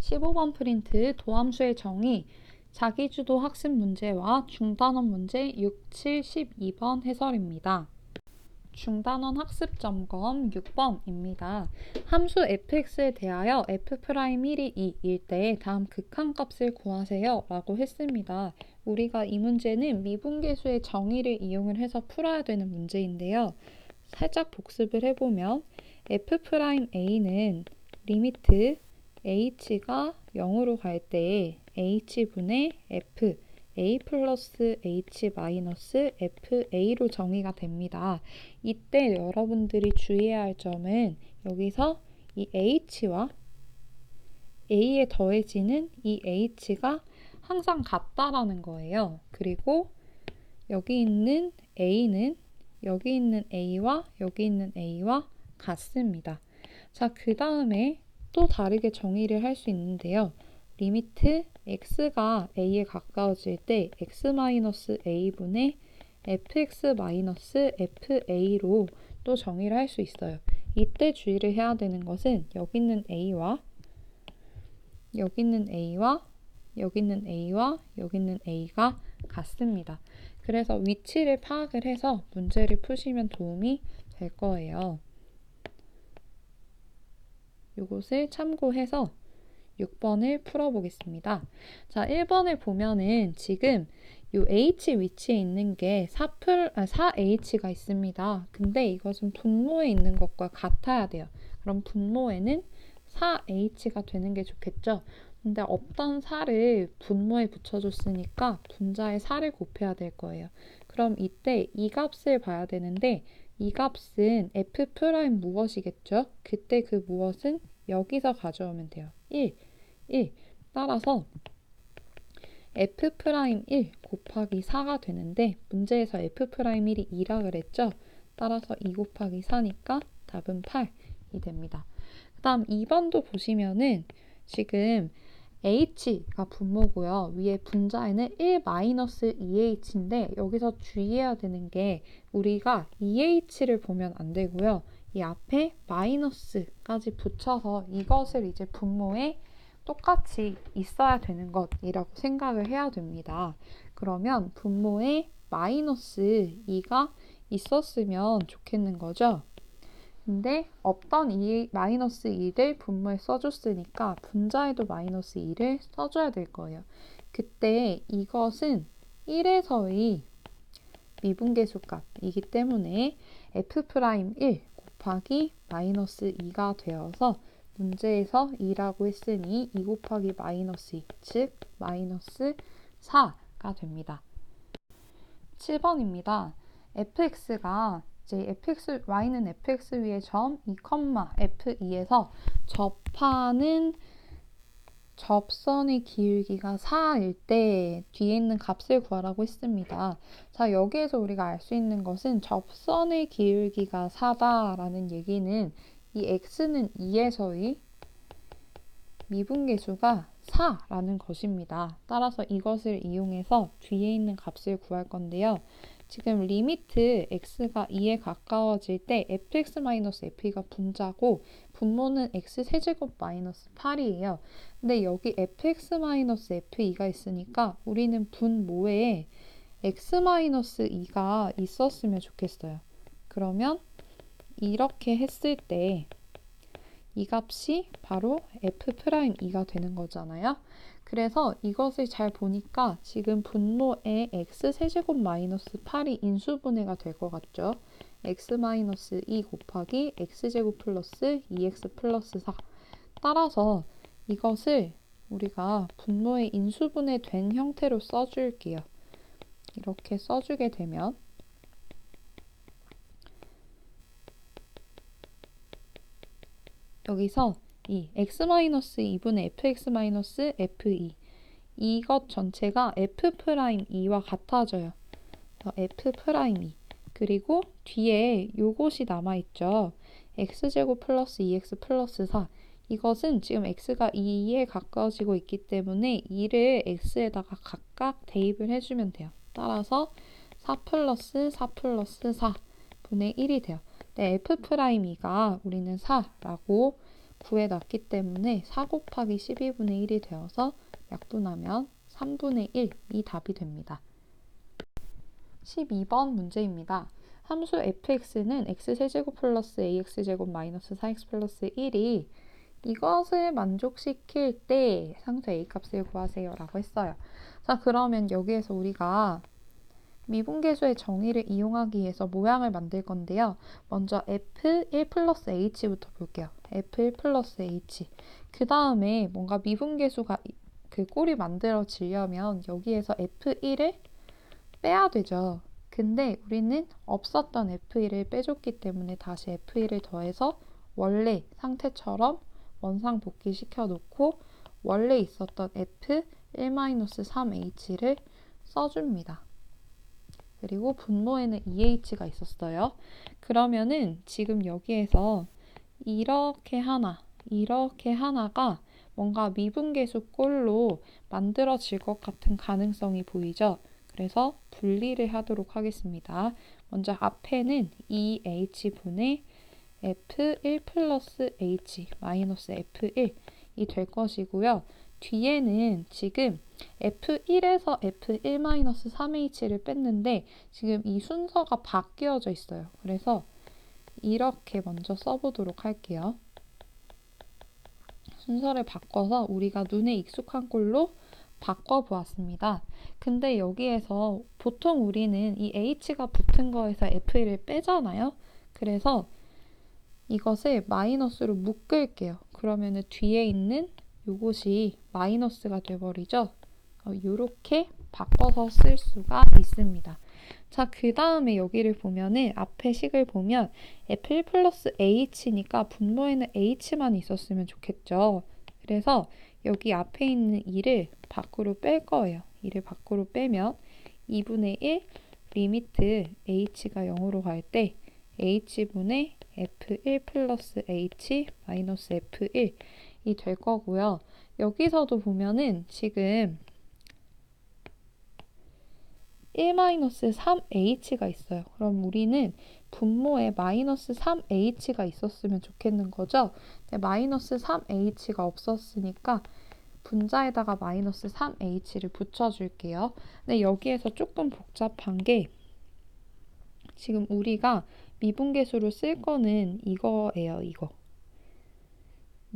15번 프린트 도함수의 정의 자기주도 학습 문제와 중단원 문제 6, 7, 12번 해설입니다. 중단원 학습 점검 6번입니다. 함수 fx에 대하여 f'1이 2일 때 다음 극한값을 구하세요 라고 했습니다. 우리가 이 문제는 미분계수의 정의를 이용을 해서 풀어야 되는 문제인데요. 살짝 복습을 해보면 f'a는 리미트 h가 0으로 갈때 h분의 f a 플러스 h 마이너스 fa로 정의가 됩니다. 이때 여러분들이 주의해야 할 점은 여기서 이 h와 a에 더해지는 이 h가 항상 같다라는 거예요. 그리고 여기 있는 a는 여기 있는 a와 여기 있는 a와 같습니다. 자, 그 다음에 또 다르게 정의를 할 수 있는데요. 리미트 x가 a에 가까워질 때 x-a분의 fx-fa로 또 정의를 할 수 있어요. 이때 주의를 해야 되는 것은 여기 있는 a와 여기 있는 a와 여기 있는 a와 여기 있는 a가 같습니다. 그래서 위치를 파악을 해서 문제를 푸시면 도움이 될 거예요. 이것을 참고해서 6번을 풀어보겠습니다. 자, 1번을 보면은 지금 요 H 위치에 있는 게 4풀, 아, 4H가 있습니다. 근데 이것은 분모에 있는 것과 같아야 돼요. 그럼 분모에는 4H가 되는 게 좋겠죠? 근데 없던 4를 분모에 붙여줬으니까 분자에 4를 곱해야 될 거예요. 그럼 이때 이 값을 봐야 되는데 이 값은 f 프라임 무엇이겠죠? 그때 그 무엇은 여기서 가져오면 돼요. 1, 1. 따라서 f 프라임 1 곱하기 4가 되는데 문제에서 f 프라임 1이 2라 그랬죠? 따라서 2 곱하기 4니까 답은 8이 됩니다. 그 다음 2번도 보시면은 지금 h가 분모고요. 위에 분자에는 1-2h인데 여기서 주의해야 되는 게 우리가 2h를 보면 안 되고요. 이 앞에 마이너스까지 붙여서 이것을 이제 분모에 똑같이 있어야 되는 것이라고 생각을 해야 됩니다. 그러면 분모에 마이너스 2가 있었으면 좋겠는 거죠. 근데 없던 2 마이너스 2를 분모에 써줬으니까 분자에도 마이너스 2를 써줘야 될 거예요. 그때 이것은 1에서의 미분계수 값이기 때문에 f'1 곱하기 마이너스 2가 되어서 문제에서 2라고 했으니 2 곱하기 마이너스 2, 즉 마이너스 4가 됩니다. 7번입니다. fx가 이제 fx, y는 fx 위의 점 2, f2에서 접하는 접선의 기울기가 4일 때 뒤에 있는 값을 구하라고 했습니다. 자, 여기에서 우리가 알 수 있는 것은 접선의 기울기가 4다라는 얘기는 이 x는 2에서의 미분계수가 4라는 것입니다. 따라서 이것을 이용해서 뒤에 있는 값을 구할 건데요. 지금 리미트 x가 2에 가까워질 때 fx-fe가 분자고 분모는 x세제곱 마이너스 8이에요. 근데 여기 fx-fe가 있으니까 우리는 분모에 x-2가 있었으면 좋겠어요. 그러면 이렇게 했을 때 이 값이 바로 f'2가 되는 거잖아요. 그래서 이것을 잘 보니까 지금 분모에 x세제곱 마이너스 8이 인수분해가 될 것 같죠? x 마이너스 2 곱하기 x제곱 플러스 2x 플러스 4 따라서 이것을 우리가 분모에 인수분해 된 형태로 써줄게요. 이렇게 써주게 되면 여기서 이 x-2분의 fx-f2 이것 전체가 f'2와 같아져요. f'2 그리고 뒤에 요것이 남아 있죠. x제곱 플러스 2x 플러스 4 이것은 지금 x가 2에 가까워지고 있기 때문에 2를 x에다가 각각 대입을 해주면 돼요. 따라서 4 플러스 4 플러스 4 분의 1이 돼요. 네, f'2가 우리는 4라고 구해놨기 때문에 4 곱하기 12분의 1이 되어서 약분하면 3분의 1이 답이 됩니다. 12번 문제입니다. 함수 fx는 x세제곱 플러스 ax제곱 마이너스 4x 플러스 1이 이것을 만족시킬 때 상수 a 값을 구하세요 라고 했어요. 자 그러면 여기에서 우리가 미분계수의 정의를 이용하기 위해서 모양을 만들 건데요. 먼저 f1 플러스 h부터 볼게요. f1 플러스 h 그 다음에 뭔가 미분계수가 그 꼴이 만들어지려면 여기에서 f1을 빼야 되죠. 근데 우리는 없었던 f1을 빼줬기 때문에 다시 f1을 더해서 원래 상태처럼 원상 복귀 시켜 놓고 원래 있었던 f1-3h를 써줍니다. 그리고 분모에는 2h가 있었어요. 그러면은 지금 여기에서 이렇게 하나, 이렇게 하나가 뭔가 미분계수 꼴로 만들어질 것 같은 가능성이 보이죠? 그래서 분리를 하도록 하겠습니다. 먼저 앞에는 2h분의 f1 플러스 h 마이너스 f1이 될 것이고요. 뒤에는 지금 F1에서 F1-3H를 뺐는데 지금 이 순서가 바뀌어져 있어요. 그래서 이렇게 먼저 써보도록 할게요. 순서를 바꿔서 우리가 눈에 익숙한 꼴로 바꿔보았습니다. 근데 여기에서 보통 우리는 이 H가 붙은 거에서 F1을 빼잖아요. 그래서 이것을 마이너스로 묶을게요. 그러면 뒤에 있는 이것이 마이너스가 돼버리죠. 이렇게 어, 바꿔서 쓸 수가 있습니다. 자, 그 다음에 여기를 보면은 앞에 식을 보면 F1 플러스 H니까 분모에는 H만 있었으면 좋겠죠. 그래서 여기 앞에 있는 2를 밖으로 뺄 거예요. 2를 밖으로 빼면 2분의 1 리미트 H가 0으로 갈 때 H분의 F1 플러스 H 마이너스 F1 이 될 거고요. 여기서도 보면은 지금 1-3h가 있어요. 그럼 우리는 분모에 마이너스 3h가 있었으면 좋겠는 거죠. 마이너스 3h가 없었으니까 분자에다가 마이너스 3h를 붙여줄게요. 근데 여기에서 조금 복잡한 게 지금 우리가 미분계수로 쓸 거는 이거예요, 이거.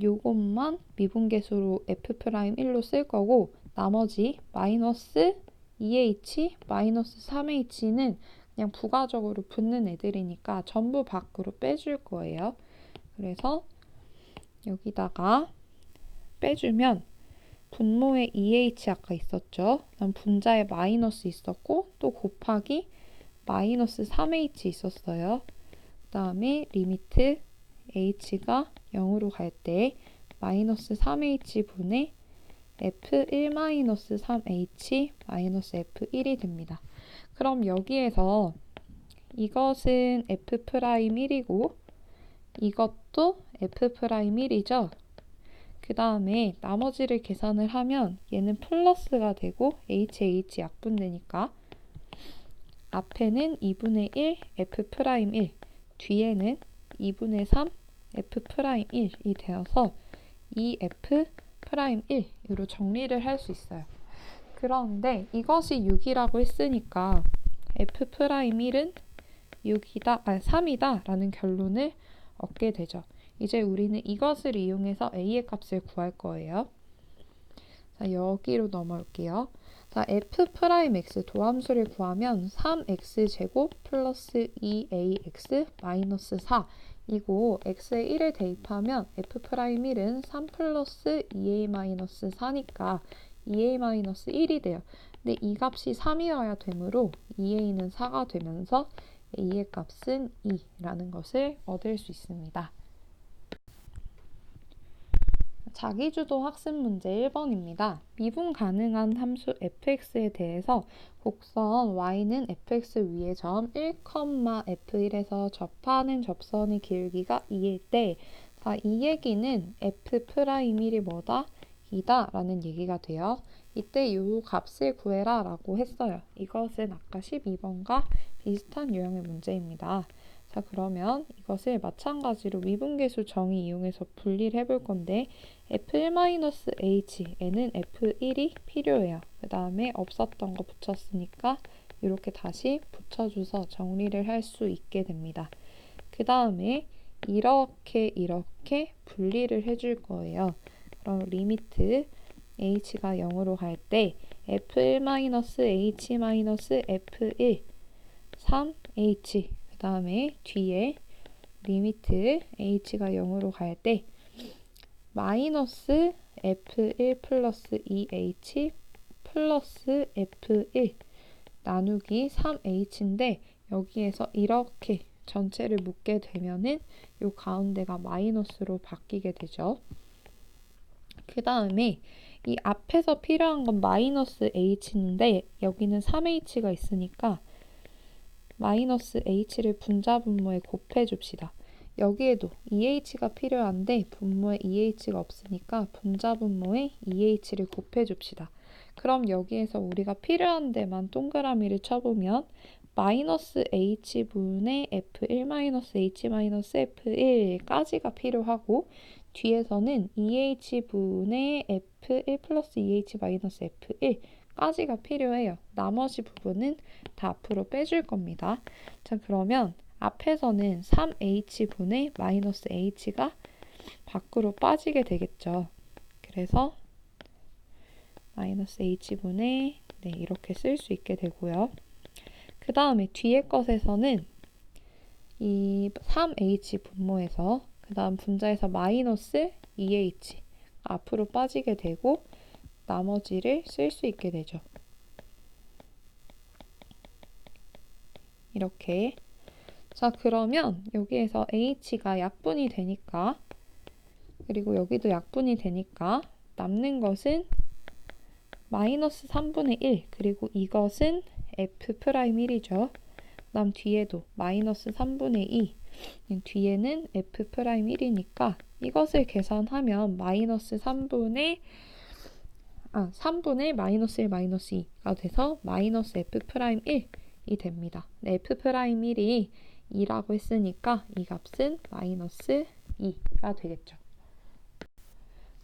요것만 미분계수로 f'1로 쓸 거고 나머지 마이너스 2h, 마이너스 3h는 그냥 부가적으로 붙는 애들이니까 전부 밖으로 빼줄 거예요. 그래서 여기다가 빼주면 분모에 2h 아까 있었죠. 그다음 분자에 마이너스 있었고 또 곱하기 마이너스 3h 있었어요. 그 다음에 리미트 h가 0으로 갈 때 마이너스 3h분의 f1-3h 마이너스 f1이 됩니다. 그럼 여기에서 이것은 f'1이고 이것도 f'1이죠. 그 다음에 나머지를 계산을 하면 얘는 플러스가 되고 hh 약분되니까 앞에는 2분의 1 f'1 뒤에는 2분의 3 f'1이 되어서 이 f'1으로 정리를 할 수 있어요. 그런데 이것이 6이라고 했으니까 f'1은 6이다, 아 3이다 라는 결론을 얻게 되죠. 이제 우리는 이것을 이용해서 a의 값을 구할 거예요. 자, 여기로 넘어올게요. 자, f'x 도함수를 구하면 3x제곱 플러스 2ax 마이너스 4 이고 x에 1을 대입하면 f'1은 3 플러스 2a-4니까 2a-1이 돼요. 근데 이 값이 3이어야 되므로 2a는 4가 되면서 a의 값은 2라는 것을 얻을 수 있습니다. 자기주도 학습 문제 1번입니다. 미분 가능한 함수 fx에 대해서 곡선 y는 fx 위의 점 1,f1에서 접하는 접선의 길기가 2일 때, 자, 이 얘기는 f'1이 뭐다? 2다 라는 얘기가 돼요. 이때 이 값을 구해라 라고 했어요. 이것은 아까 12번과 비슷한 유형의 문제입니다. 자, 그러면 이것을 마찬가지로 미분계수 정의 이용해서 분리를 해볼 건데 f1-h에는 f1이 필요해요. 그 다음에 없었던 거 붙였으니까 이렇게 다시 붙여줘서 정리를 할 수 있게 됩니다. 그 다음에 이렇게 이렇게 분리를 해줄 거예요. 그럼 리미트 h가 0으로 갈 때 f1-h-f1 3h 그 다음에 뒤에 리미트 h가 0으로 갈 때 마이너스 f1 플러스 2h 플러스 f1 나누기 3h인데 여기에서 이렇게 전체를 묶게 되면은 요 가운데가 마이너스로 바뀌게 되죠. 그 다음에 이 앞에서 필요한 건 마이너스 h인데 여기는 3h가 있으니까 마이너스 h를 분자 분모에 곱해 줍시다. 여기에도 2h가 필요한데 분모에 2h가 없으니까 분자 분모에 2h를 곱해 줍시다. 그럼 여기에서 우리가 필요한 데만 동그라미를 쳐보면 마이너스 h분의 f1 마이너스 h 마이너스 f1까지가 필요하고 뒤에서는 2h분의 f1 플러스 2h 마이너스 f1 까지가 필요해요. 나머지 부분은 다 앞으로 빼줄 겁니다. 자 그러면 앞에서는 3h분의 마이너스 h가 밖으로 빠지게 되겠죠. 그래서 마이너스 h분의 네, 이렇게 쓸 수 있게 되고요. 그 다음에 뒤에 것에서는 이 3h 분모에서 그 다음 분자에서 마이너스 2h 앞으로 빠지게 되고 나머지를 쓸 수 있게 되죠. 이렇게 자 그러면 여기에서 h가 약분이 되니까 그리고 여기도 약분이 되니까 남는 것은 마이너스 3분의 1 그리고 이것은 f'1이죠. 그다음 뒤에도 마이너스 3분의 2 뒤에는 f'1이니까 이것을 계산하면 마이너스 3분의 아 3분의 마이너스 1 마이너스 2가 돼서 마이너스 f'1이 됩니다. 네, f'1이 2라고 했으니까 이 값은 마이너스 2가 되겠죠.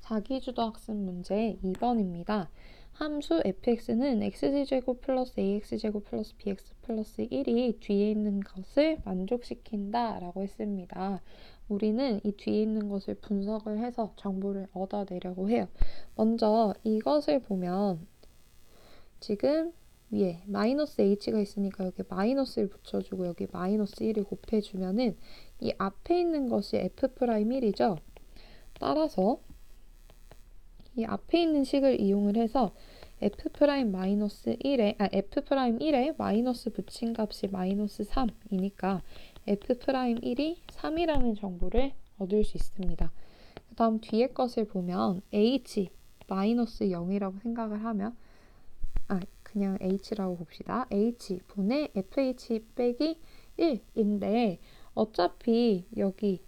자기주도 학습 문제 2번입니다. 함수 fx는 x제곱 플러스 ax제곱 플러스 bx 플러스 1이 뒤에 있는 것을 만족시킨다 라고 했습니다. 우리는 이 뒤에 있는 것을 분석을 해서 정보를 얻어내려고 해요. 먼저 이것을 보면 지금 위에 마이너스 h가 있으니까 여기 마이너스를 붙여주고 여기 마이너스 1을 곱해주면은 이 앞에 있는 것이 f'1이죠. 따라서 이 앞에 있는 식을 이용을 해서 f'-1에 아 f'1에 마이너스 붙인 값이 마이너스 3이니까 f'1이 3이라는 정보를 얻을 수 있습니다. 그 다음 뒤에 것을 보면 h 마이너스 0이라고 생각을 하면 아 그냥 h라고 봅시다. h 분의 fh 빼기 1인데 어차피 여기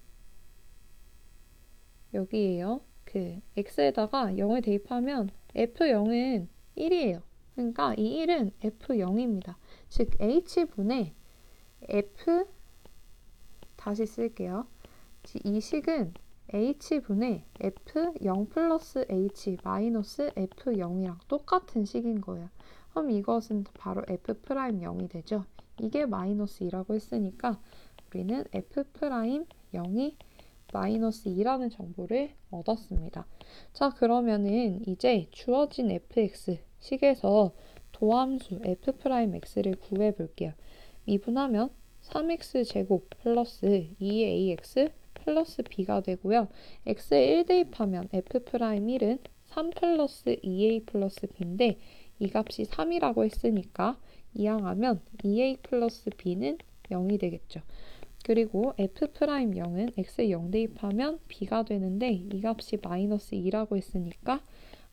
여기에요. 그 x에다가 0을 대입하면 f0은 1이에요. 그러니까 이 1은 f0입니다. 즉 h분의 f 다시 쓸게요. 이 식은 h분의 f0 플러스 h 마이너스 f0이랑 똑같은 식인 거예요. 그럼 이것은 바로 f'0이 되죠. 이게 마이너스 2라고 했으니까 우리는 f'0이 마이너스 2라는 정보를 얻었습니다. 자, 그러면은 이제 주어진 fx 식에서 도함수 f'x를 구해 볼게요. 미분하면 3x 제곱 플러스 2ax 플러스 b가 되고요. x에 1 대입하면 f'1은 3 플러스 2a 플러스 b인데 이 값이 3이라고 했으니까 이항하면 2a 플러스 b는 0이 되겠죠. 그리고 f'0은 x에 0 대입하면 b가 되는데 이 값이 마이너스 2라고 했으니까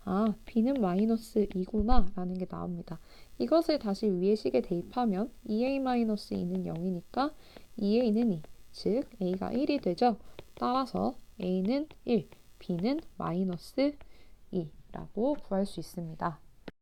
아 b는 마이너스 2구나 라는 게 나옵니다. 이것을 다시 위의 식에 대입하면 2a-2는 0이니까 2a는 2, 즉 a가 1이 되죠. 따라서 a는 1, b는 마이너스 2라고 구할 수 있습니다.